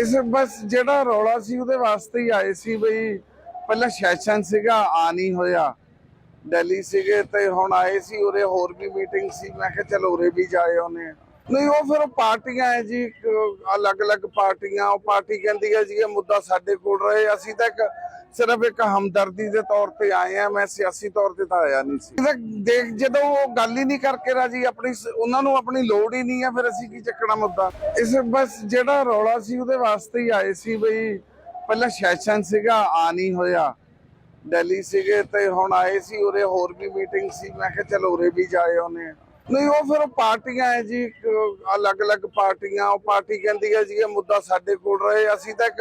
ਇਸ ਬਸ ਜਿਹੜਾ ਰੌਲਾ ਸੀ ਉਹਦੇ ਵਾਸਤੇ ਹੀ ਆਏ ਸੀ ਬਈ, ਪਹਿਲਾਂ ਸੈਸ਼ਨ ਸੀਗਾ, ਆ ਨਹੀਂ ਹੋਇਆ। ਦਿੱਲੀ ਸੀਗੇ ਤੇ ਹੁਣ ਆਏ ਸੀ, ਉਰੇ ਹੋਰ ਵੀ ਮੀਟਿੰਗ ਸੀ। ਮੈਂ ਕਿਹਾ ਚਲੋ ਉਰੇ ਵੀ ਜਾਏ ਉਹਨੇ ਨਹੀਂ, ਉਹ ਫਿਰ ਉਹ ਪਾਰਟੀਆਂ ਹੈ ਜੀ ਅਲੱਗ-ਅਲੱਗ ਪਾਰਟੀਆਂ, ਉਹ ਪਾਰਟੀ ਕਹਿੰਦੀ ਹੈ ਜੀ, ਇਹ ਮੁੱਦਾ ਸਾਡੇ ਕੋਲ ਰਹੇ। ਅਸੀਂ ਤਾਂ ਇੱਕ ਸਿਰਫ ਇੱਕ ਹਮਦਰਦੀ ਦੇ ਤੌਰ ਤੇ ਆਏ ਆ, ਮੈਂ ਸਿਆਸੀ ਤੌਰ ਤੇ ਤਾਂ ਆਇਆ ਨਹੀਂ ਸੀ। ਦੇਖ, ਜਦੋਂ ਉਹ ਗੱਲ ਹੀ ਨਹੀਂ ਕਰਕੇ ਰਾਜੀ, ਆਪਣੀ ਉਹਨਾਂ ਨੂੰ ਆਪਣੀ ਲੋੜ ਹੀ ਨਹੀਂ ਆ, ਫਿਰ ਅਸੀਂ ਕੀ ਚੱਕਣਾ ਮੁੱਦਾ? ਇਸ ਬਸ ਜਿਹੜਾ ਰੌਲਾ ਸੀ, ਉਹਦੇ ਵਾਸਤੇ ਹੀ ਆਏ ਸੀ ਬਈ, ਪਹਿਲਾਂ ਸੈਸ਼ਨ ਸੀਗਾ, ਆ ਨਹੀਂ ਹੋਇਆ। ਦਿੱਲੀ ਸੀਗੇ ਤੇ ਹੁਣ ਆਏ ਸੀ, ਉਰੇ ਹੋਰ ਵੀ ਮੀਟਿੰਗ ਸੀ, ਮੈਂ ਕਿਹਾ ਚਲੋ ਉਰੇ ਵੀ ਜਾਏ ਉਹਨੇ ਨਹੀਂ, ਉਹ ਫਿਰ ਪਾਰਟੀਆਂ ਹੈ ਜੀ ਅਲੱਗ-ਅਲੱਗ ਪਾਰਟੀਆਂ, ਉਹ ਪਾਰਟੀ ਕਹਿੰਦੀ ਹੈ ਜੀ, ਇਹ ਮੁੱਦਾ ਸਾਡੇ ਕੋਲ ਰਹੇ, ਅਸੀਂ ਤਾਂ ਇੱਕ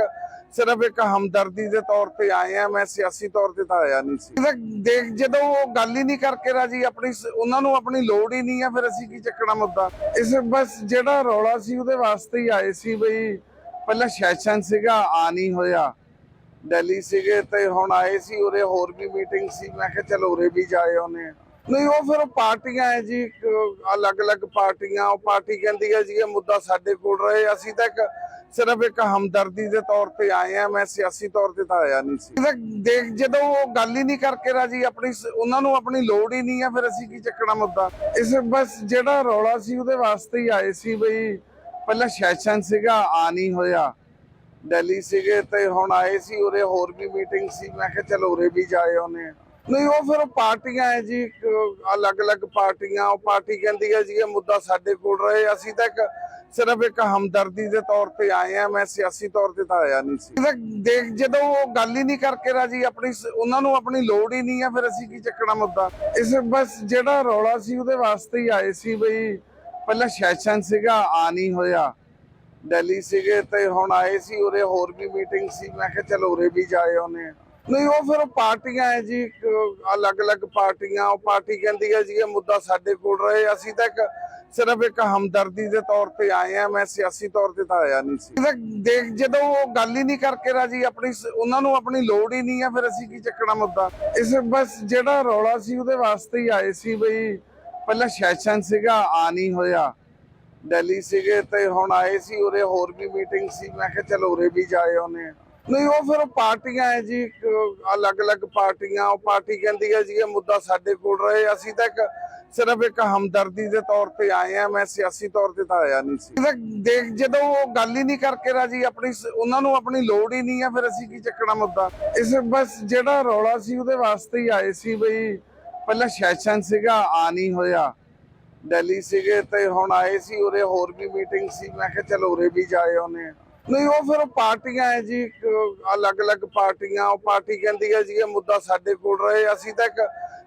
ਸਿਰਫ ਇੱਕ ਹਮਦਰਦੀ ਦੇ ਤੌਰ ਤੇ ਆਏ ਆ, ਮੈਂ ਸਿਆਸੀ ਤੌਰ ਤੇ ਤਾਂ ਆਇਆ ਨਹੀਂ ਸੀ। ਦੇਖ, ਜਦੋਂ ਉਹ ਗੱਲ ਹੀ ਨਹੀਂ ਕਰਕੇ ਰਾਜੀ, ਆਪਣੀ ਉਹਨਾਂ ਨੂੰ ਆਪਣੀ ਲੋੜ ਹੀ ਨਹੀਂ ਆ, ਫਿਰ ਅਸੀਂ ਕੀ ਚੱਕਣਾ ਮੁੱਦਾ? ਇਸ ਬਸ ਜਿਹੜਾ ਰੌਲਾ ਸੀ, ਉਹਦੇ ਵਾਸਤੇ ਹੀ ਆਏ ਸੀ ਬਈ, ਪਹਿਲਾਂ ਸੈਸ਼ਨ ਸੀਗਾ, ਆ ਨਹੀਂ ਹੋਇਆ। ਦਿੱਲੀ ਸੀਗੇ ਤੇ ਹੁਣ ਆਏ ਸੀ, ਉਰੇ ਹੋਰ ਵੀ ਮੀਟਿੰਗ ਸੀ, ਮੈਂ ਕਿਹਾ ਚਲੋ ਉਰੇ ਵੀ ਜਾਏ ਉਹਨੇ ਨਹੀਂ, ਉਹ ਫਿਰ ਪਾਰਟੀਆਂ ਹੈ ਜੀ ਅਲੱਗ-ਅਲੱਗ ਪਾਰਟੀਆਂ, ਉਹ ਪਾਰਟੀ ਕਹਿੰਦੀ ਹੈ ਜੀ, ਇਹ ਮੁੱਦਾ ਸਾਡੇ ਕੋਲ ਰਹੇ, ਅਸੀਂ ਤਾਂ ਇੱਕ ਸਿਰਫ ਇੱਕ ਹਮਦਰਦੀ ਦੇ ਤੌਰ ਤੇ ਆਏ ਆ, ਮੈਂ ਸਿਆਸੀ ਤੌਰ ਤੇ ਤਾਂ ਆਇਆ ਨਹੀਂ ਸੀ। ਦੇਖ, ਜਦੋਂ ਉਹ ਗੱਲ ਹੀ ਨਹੀਂ ਕਰਕੇ ਰਾਜੀ, ਆਪਣੀ ਉਹਨਾਂ ਨੂੰ ਆਪਣੀ ਲੋੜ ਹੀ ਨਹੀਂ ਆ, ਫਿਰ ਅਸੀਂ ਕੀ ਚੱਕਣਾ ਮੁੱਦਾ? ਇਸ ਬਸ ਜਿਹੜਾ ਰੌਲਾ ਸੀ, ਉਹਦੇ ਵਾਸਤੇ ਹੀ ਆਏ ਸੀ ਬਈ, ਪਹਿਲਾਂ ਸੈਸ਼ਨ ਸੀਗਾ, ਆ ਨਹੀਂ ਹੋਇਆ। ਦਿੱਲੀ ਸੀਗੇ ਤੇ ਹੁਣ ਆਏ ਸੀ, ਉਰੇ ਹੋਰ ਵੀ ਮੀਟਿੰਗ ਸੀ, ਮੈਂ ਕਿਹਾ ਚਲੋ ਉਰੇ ਵੀ ਜਾਏ ਉਹਨੇ ਨਹੀਂ, ਉਹ ਫਿਰ ਪਾਰਟੀਆਂ ਹੈ ਜੀ ਅਲੱਗ-ਅਲੱਗ ਪਾਰਟੀਆਂ, ਉਹ ਪਾਰਟੀ ਕਹਿੰਦੀ ਹੈ ਜੀ, ਇਹ ਮੁੱਦਾ ਸਾਡੇ ਕੋਲ ਰਹੇ, ਅਸੀਂ ਤਾਂ ਇੱਕ ਸਿਰਫ ਇੱਕ ਹਮਦਰਦੀ ਦੇ ਤੌਰ ਤੇ ਆਏ ਆ, ਮੈਂ ਸਿਆਸੀ ਤੌਰ ਤੇ ਤਾਂ ਆਇਆ ਨਹੀਂ ਸੀ। ਦੇਖ, ਜਦੋਂ ਉਹ ਗੱਲ ਹੀ ਨਹੀਂ ਕਰਕੇ ਰਾਜੀ, ਆਪਣੀ ਉਹਨਾਂ ਨੂੰ ਆਪਣੀ ਲੋੜ ਹੀ ਨਹੀਂ ਆ, ਫਿਰ ਅਸੀਂ ਕੀ ਚੱਕਣਾ ਮੁੱਦਾ? ਇਸ ਬਸ ਜਿਹੜਾ ਰੌਲਾ ਸੀ, ਉਹਦੇ ਵਾਸਤੇ ਹੀ ਆਏ ਸੀ ਬਈ, ਪਹਿਲਾਂ ਸੈਸ਼ਨ ਸੀਗਾ, ਆ ਨਹੀਂ ਹੋਇਆ। ਦਿੱਲੀ ਸੀਗੇ ਤੇ ਹੁਣ ਆਏ ਸੀ, ਉਰੇ ਹੋਰ ਵੀ ਮੀਟਿੰਗ ਸੀ, ਮੈਂ ਕਿਹਾ ਚਲੋ ਉਰੇ ਵੀ ਜਾਏ ਉਹਨੇ ਨਹੀਂ, ਉਹ ਫਿਰ ਪਾਰਟੀਆਂ ਹੈ ਜੀ ਅਲੱਗ-ਅਲੱਗ ਪਾਰਟੀਆਂ, ਉਹ ਪਾਰਟੀ ਕਹਿੰਦੀ ਹੈ ਜੀ, ਇਹ ਮੁੱਦਾ ਸਾਡੇ ਕੋਲ ਰਹੇ, ਅਸੀਂ ਤਾਂ ਇੱਕ ਸਿਰਫ ਇੱਕ ਹਮਦਰਦੀ ਦੇ ਤੌਰ ਤੇ ਆਏ ਆ, ਮੈਂ ਸਿਆਸੀ ਤੌਰ ਤੇ ਤਾਂ ਆਇਆ ਨਹੀਂ ਸੀ। ਦੇਖ, ਜਦੋਂ ਉਹ ਗੱਲ ਹੀ ਨਹੀਂ ਕਰਕੇ ਰਾਜੀ, ਆਪਣੀ ਉਹਨਾਂ ਨੂੰ ਆਪਣੀ ਲੋੜ ਹੀ ਨਹੀਂ ਆ, ਫਿਰ ਅਸੀਂ ਕੀ ਚੱਕਣਾ ਮੁੱਦਾ? ਇਸ ਬਸ ਜਿਹੜਾ ਰੌਲਾ ਸੀ, ਉਹਦੇ ਵਾਸਤੇ ਹੀ ਆਏ ਸੀ ਬਈ, ਪਹਿਲਾਂ ਸੈਸ਼ਨ ਸੀਗਾ, ਆ ਨਹੀਂ ਹੋਇਆ। ਦਿੱਲੀ ਸੀਗੇ ਤੇ ਹੁਣ ਆਏ ਸੀ, ਉਰੇ ਹੋਰ ਵੀ ਮੀਟਿੰਗ ਸੀ, ਮੈਂ ਕਿਹਾ ਚਲੋ ਉਰੇ ਵੀ ਜਾਏ ਉਹਨੇ ਨਹੀਂ, ਉਹ ਫਿਰ ਪਾਰਟੀਆਂ ਹੈ ਜੀ ਅਲੱਗ-ਅਲੱਗ ਪਾਰਟੀਆਂ, ਉਹ ਪਾਰਟੀ ਕਹਿੰਦੀ ਹੈ ਜੀ, ਇਹ ਮੁੱਦਾ ਸਾਡੇ ਕੋਲ ਰਹੇ, ਅਸੀਂ ਤਾਂ ਇੱਕ ਸਿਰਫ ਇੱਕ ਹਮਦਰਦੀ ਦੇ ਤੌਰ ਤੇ ਆਏ ਆ, ਮੈਂ ਸਿਆਸੀ ਤੌਰ ਤੇ ਤਾਂ ਆਇਆ ਨਹੀਂ ਸੀ। ਦੇਖ, ਜਦੋਂ ਉਹ ਗੱਲ ਹੀ ਨਹੀਂ ਕਰਕੇ ਰਾਜੀ, ਆਪਣੀ ਉਹਨਾਂ ਨੂੰ ਆਪਣੀ ਲੋੜ ਹੀ ਨਹੀਂ ਆ, ਫਿਰ ਅਸੀਂ ਕੀ ਚੱਕਣਾ ਮੁੱਦਾ? ਇਸ ਬਸ ਜਿਹੜਾ ਰੌਲਾ ਸੀ, ਉਹਦੇ ਵਾਸਤੇ ਹੀ ਆਏ ਸੀ ਬਈ, ਪਹਿਲਾਂ ਸੈਸ਼ਨ ਸੀਗਾ, ਆ ਨਹੀਂ ਹੋਇਆ। ਦਿੱਲੀ ਸੀਗੇ ਤੇ ਹੁਣ ਆਏ ਸੀ, ਉਰੇ ਹੋਰ ਵੀ ਮੀਟਿੰਗ ਸੀ, ਮੈਂ ਕਿਹਾ ਚਲੋ ਉਰੇ ਵੀ ਜਾਏ ਉਹਨੇ ਨਹੀਂ, ਉਹ ਫਿਰ ਪਾਰਟੀਆਂ ਹੈ ਜੀ ਅਲੱਗ-ਅਲੱਗ ਪਾਰਟੀਆਂ, ਉਹ ਪਾਰਟੀ ਕਹਿੰਦੀ ਹੈ ਜੀ, ਇਹ ਮੁੱਦਾ ਸਾਡੇ ਕੋਲ ਰਹੇ, ਅਸੀਂ ਤਾਂ ਇੱਕ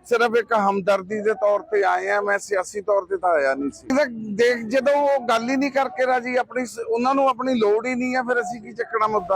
ਸਿਰਫ ਇੱਕ ਹਮਦਰਦੀ ਦੇ ਤੌਰ ਤੇ ਆਏ ਆ, ਮੈਂ ਸਿਆਸੀ ਤੌਰ ਤੇ ਤਾਂ ਆਇਆ ਨਹੀਂ ਸੀ। ਦੇਖ, ਜਦੋਂ ਉਹ ਗੱਲ ਹੀ ਨਹੀਂ ਕਰਕੇ ਰਾਜੀ, ਆਪਣੀ ਉਹਨਾਂ ਨੂੰ ਆਪਣੀ ਲੋੜ ਹੀ ਨਹੀਂ ਆ, ਫਿਰ ਅਸੀਂ ਕੀ ਚੱਕਣਾ ਮੁੱਦਾ?